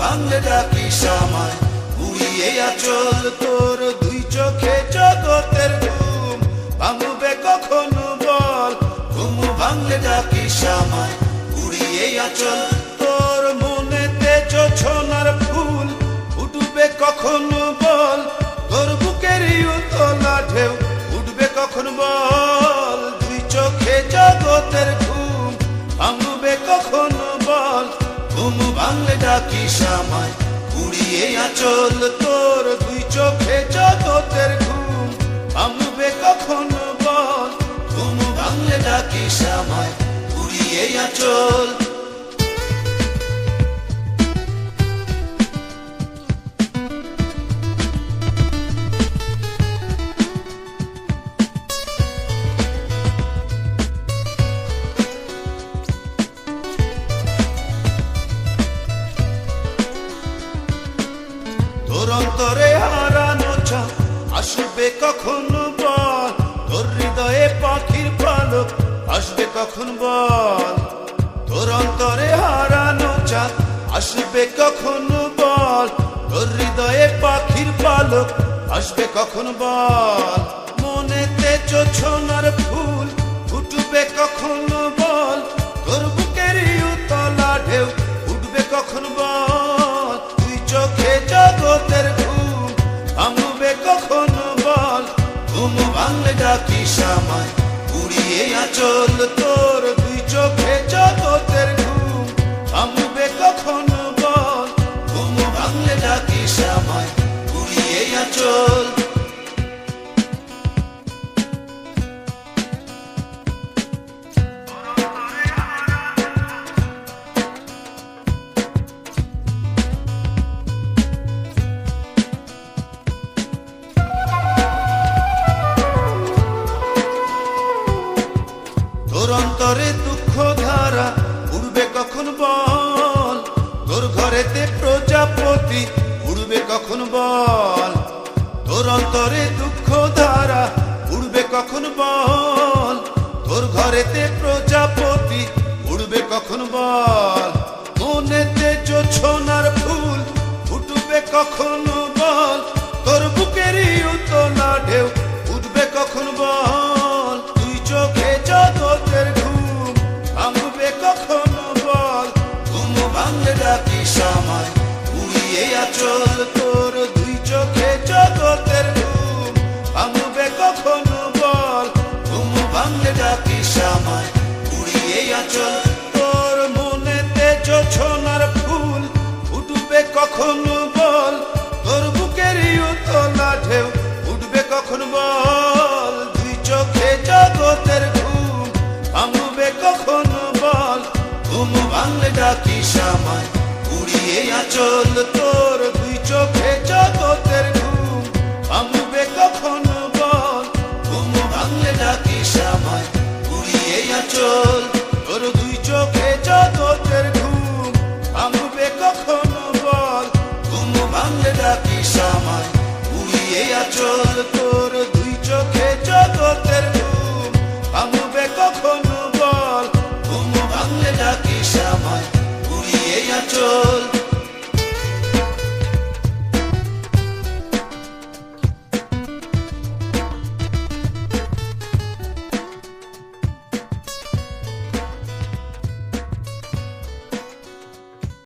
ভাঙলে ডাকি সামায়। উড়িয়ে আচল তোর দুই চোখে জগতের ঘুম। ভাঙবে কখনো বল, ঘুম ভাঙলে ডাকি সামায়। উড়িয়ে আচল তোর মনেতে ছোনার ফুল। উঠবে কখনো বল, তোর বুকের উতলা ঢেউ। উঠবে কখন বল ভাঙলে ডাকি সামায় উড়িয়ে আচল তোর দুই চোখে জগতের ঘুম। ভাঙবে কখন বল ঘুম ভাঙলে ডাকি সামায় উড়িয়ে আচল অন্তরে হারানো চা আসবে কখন বল? তোর হৃদয়ে পাখির পালক। আসবে কখন বল? তোর অন্তরে হারানো চা আসবে কখন বল? তোর হৃদয়ে পাখির পালক। আসবে কখন বল? মনেতে চোছনার ফুল ফুটবে কখন বল? তোর বুকের উতলা ঢেউ উঠবে কখন বল? জগতের ঘুম। ভাঙবে কখন বল। ঘুম ভাঙলে ডাকি সামায় উড়িয়ে আচল তোর দুই চোখে জগতের ঘুম। ভাঙবে অন্তরে দুঃখ ধারা উড়বে কখন বল? তোর ঘরেতে প্রজাপতি, উড়বে কখন বল? তোর অন্তরে দুঃখ ধারা উড়বে কখন বল? তোর ঘরেতে প্রজাপতি, উড়বে কখন বল? মনেতে জোছনার ফুল ফুটবে কখন আচল তোর দুই চোখে জগতের ঘুম ভাঙবে কখন বল, ঘুম ভাঙলে ডাকি সামায় উড়িয়ে আচল তোর মনেতে জোছনার ফুল উঠবে কখন বল, তোর বুকের উতলা ঢেউ। উঠবে কখন বল, দুই চোখে জগতের ঘুম। ভাঙবে কখন বল, ঘুম ভাঙলে ডাকি সামায় উড়িয়ে আচল তোর দুই চোখে জগতের ঘুম। আমি